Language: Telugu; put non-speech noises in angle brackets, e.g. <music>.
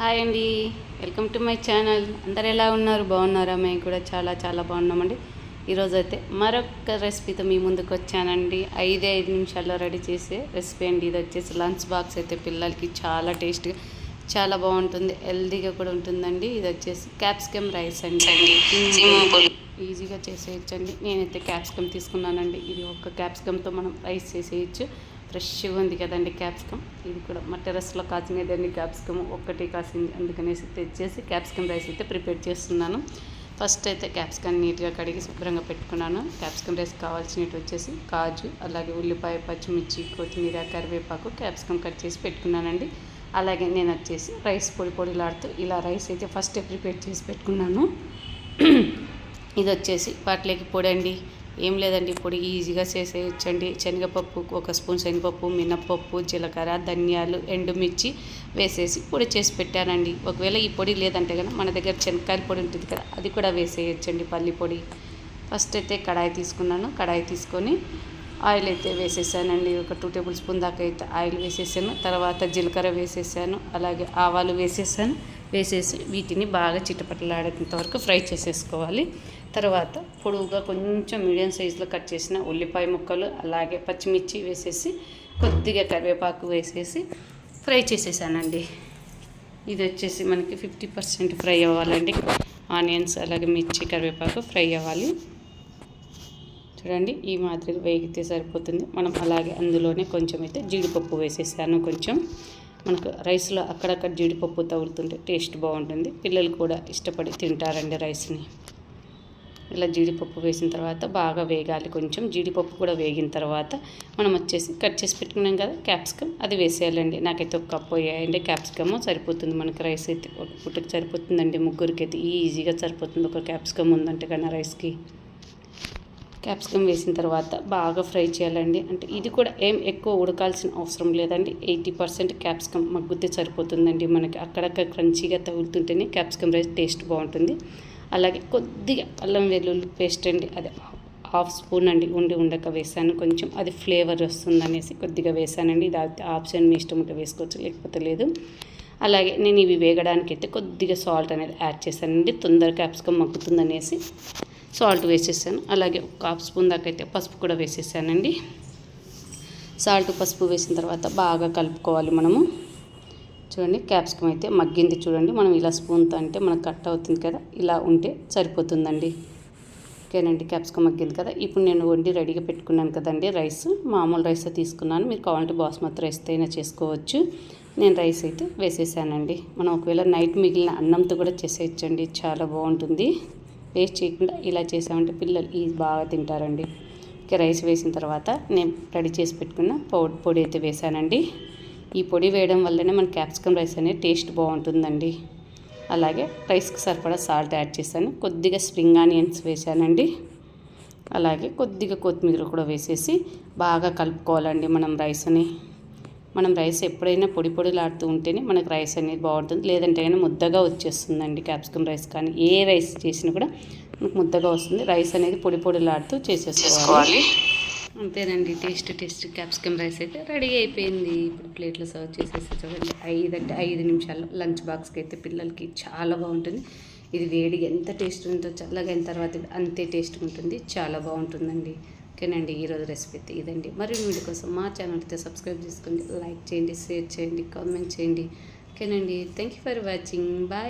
హాయ్ అండి. Welcome to my channel. అందరు ఎలా ఉన్నారు? బాగున్నారా? మేము కూడా చాలా చాలా బాగున్నామండి. ఈరోజు అయితే మరొక రెసిపీతో మీ ముందుకు వచ్చానండి. ఐదే ఐదు నిమిషాల్లో రెడీ చేసే రెసిపీ అండి. ఇది వచ్చేసి లంచ్ బాక్స్ అయితే పిల్లలకి చాలా టేస్ట్గా చాలా బాగుంటుంది. హెల్దీగా కూడా ఉంటుందండి. ఇది వచ్చేసి క్యాప్సికమ్ రైస్ అండి. ఈజీగా చేసేయచ్చండి. నేనైతే క్యాప్సికమ్ తీసుకున్నానండి. ఇది ఒక క్యాప్సికమ్తో మనం రైస్ చేసేయచ్చు. ఫ్రెష్గా ఉంది కదండి క్యాప్సికమ్. ఇది కూడా మా టెరస్లో కాచినదండి క్యాప్సికమ్. ఒక్కటి కాసింది. అందుకనేసి తెచ్చేసి క్యాప్సికమ్ రైస్ అయితే ప్రిపేర్ చేస్తున్నాను. ఫస్ట్ అయితే క్యాప్సికమ్ నీట్గా కడిగి శుభ్రంగా పెట్టుకున్నాను. క్యాప్సికమ్ రైస్ కావాల్సినవి వచ్చేసి కాజు అలాగే ఉల్లిపాయ పచ్చిమిర్చి కొత్తిమీర కరివేపాకు క్యాప్సికమ్ కట్ చేసి పెట్టుకున్నానండి. అలాగే నేను వచ్చేసి రైస్ పొడి పొడిలాడుతూ ఇలా రైస్ అయితే ఫస్టే ప్రిపేర్ చేసి పెట్టుకున్నాను. <clears throat> ఇది వచ్చేసి వాటిలోకి పొడి అండి. ఏం లేదండి పొడి ఈజీగా చేసేయచ్చండి. శనగపప్పు ఒక స్పూన్ శనగపప్పు మినప్పప్పు జీలకర్ర ధనియాలు ఎండుమిర్చి వేసేసి పొడి చేసి పెట్టానండి. ఒకవేళ ఈ పొడి లేదంటే కనుక మన దగ్గర శనక్కాయల పొడి ఉంటుంది కదా అది కూడా వేసేయచ్చండి పల్లి పొడి. ఫస్ట్ అయితే కడాయి తీసుకున్నాను. కడాయి తీసుకొని ఆయిల్ అయితే వేసేసానండి. ఒక టూ టేబుల్ స్పూన్ దాకా అయితే ఆయిల్ వేసేసాను. తర్వాత జీలకర్ర వేసేసాను. అలాగే ఆవాలు వేసేసాను. వేసేసి వీటిని బాగా చిట్టపట్టలాడేంత వరకు ఫ్రై చేసేసుకోవాలి. తర్వాత పొడవుగా కొంచెం మీడియం సైజులో కట్ చేసిన ఉల్లిపాయ ముక్కలు అలాగే పచ్చిమిర్చి వేసేసి కొద్దిగా కరివేపాకు వేసేసి ఫ్రై చేసేసానండి. ఇది వచ్చేసి మనకి ఫిఫ్టీ పర్సెంట్ ఫ్రై అవ్వాలండి. ఆనియన్స్ అలాగే మిర్చి కరివేపాకు ఫ్రై అవ్వాలి. చూడండి ఈ మాదిరిగా వేగితే సరిపోతుంది. మనం అలాగే అందులోనే కొంచెం అయితే జీడిపప్పు వేసేసాను కొంచెం. మనకు రైస్లో అక్కడక్కడ జీడిపప్పు తగులుతుంటే టేస్ట్ బాగుంటుంది. పిల్లలు కూడా ఇష్టపడి తింటారండి రైస్ని. ఇలా జీడిపప్పు వేసిన తర్వాత బాగా వేగాలి. కొంచెం జీడిపప్పు కూడా వేగిన తర్వాత మనం వచ్చేసి కట్ చేసి పెట్టుకున్నాం కదా క్యాప్సికమ్. అది వేసేయాలండి. నాకైతే ఒక కప్పు వేయండి. క్యాప్సికమ్ సరిపోతుంది మనకి రైస్ అయితే. ఒక పుట్టుకు సరిపోతుందండి ముగ్గురికి అయితే ఈజీగా సరిపోతుంది. ఒక క్యాప్సికమ్ ఉందంటే కన్నా రైస్కి. క్యాప్సికమ్ వేసిన తర్వాత బాగా ఫ్రై చేయాలండి. అంటే ఇది కూడా ఏం ఎక్కువ ఉడకాల్సిన అవసరం లేదండి. ఎయిటీ పర్సెంట్ క్యాప్సికమ్ మగ్గుతే సరిపోతుందండి మనకి. అక్కడక్కడ క్రంచీగా తగులుతుంటేనే క్యాప్సికమ్ రైస్ టేస్ట్ బాగుంటుంది. అలాగే కొద్దిగా అల్లం వెల్లుల్లి పేస్ట్ అండి అది హాఫ్ స్పూన్ అండి ఉండి ఉండక వేసాను. కొంచెం అది ఫ్లేవర్ వస్తుంది అనేసి కొద్దిగా వేసానండి. ఇది ఆప్షన్ మీ ఇష్టం ఉంటే వేసుకోవచ్చు లేకపోతే లేదు. అలాగే నేను ఇవి వేగడానికి అయితే కొద్దిగా సాల్ట్ అనేది యాడ్ చేశానండి. తొందరగా క్యాప్సికమ్ మగ్గుతుందనేసి సాల్ట్ వేసేసాను. అలాగే ఒక హాఫ్ స్పూన్ దాకా అయితే పసుపు కూడా వేసేసానండి. సాల్ట్ పసుపు వేసిన తర్వాత బాగా కలుపుకోవాలి మనము. చూడండి క్యాప్సికమ్ అయితే మగ్గింది చూడండి. మనం ఇలా స్పూన్తో అంటే మనకు కట్ అవుతుంది కదా ఇలా ఉంటే సరిపోతుందండి. ఓకేనండి క్యాప్సికమ్ మగ్గింది కదా. ఇప్పుడు నేను వండి రెడీగా పెట్టుకున్నాను కదండి రైస్. మామూలు రైస్ తీసుకున్నాను. మీరు కావాలంటే బాస్మతి రైస్ అయినా చేసుకోవచ్చు. నేను రైస్ అయితే వేసేసానండి. మనం ఒకవేళ నైట్ మిగిలిన అన్నంతో కూడా చేసేయచ్చండి. చాలా బాగుంటుంది. వేస్ట్ చేయకుండా ఇలా చేసామంటే పిల్లలు ఈ బాగా తింటారండి. ఓకే రైస్ వేసిన తర్వాత నేను రెడీ చేసి పెట్టుకున్న పౌడర్ పొడి అయితే వేసానండి. ఈ పొడి వేయడం వల్లనే మన క్యాప్సికమ్ రైస్ అనేది టేస్ట్ బాగుంటుందండి. అలాగే రైస్కి సరిపడా సాల్ట్ యాడ్ చేశాను. కొద్దిగా స్ప్రింగ్ ఆనియన్స్ వేసానండి అలాగే కొద్దిగా కొత్తిమీర కూడా వేసేసి బాగా కలుపుకోవాలండి మనం రైస్ని. మనం రైస్ ఎప్పుడైనా పొడి పొడిలాడుతూ ఉంటేనే మనకు రైస్ అనేది బాగుంటుంది. లేదంటే కానీ ముద్దగా వచ్చేస్తుందండి క్యాప్సికమ్ రైస్ కానీ ఏ రైస్ చేసినా కూడా మనకు ముద్దగా వస్తుంది. రైస్ అనేది పొడి పొడిలాడుతూ చేసేసుకోవాలి. అంతేనండి టేస్ట్ టేస్ట్. క్యాప్సికమ్ రైస్ అయితే రెడీ అయిపోయింది. ఇప్పుడు ప్లేట్లో సర్వ్ చేసేసి చూడండి. ఐదు అంటే ఐదు నిమిషాల్లో లంచ్ బాక్స్కి అయితే పిల్లలకి చాలా బాగుంటుంది. ఇది వేడి ఎంత టేస్ట్ ఉంటుందో చల్లగా అయిన తర్వాత అంతే టేస్ట్ ఉంటుంది. చాలా బాగుంటుందండి. ఓకేనండి ఈరోజు రెసిపీ అయితే ఇదండి. మరి వీడియో కోసం మా ఛానల్ అయితే సబ్స్క్రైబ్ చేసుకోండి లైక్ చేయండి షేర్ చేయండి కామెంట్ చేయండి. ఓకేనండి thank you for watching. Bye.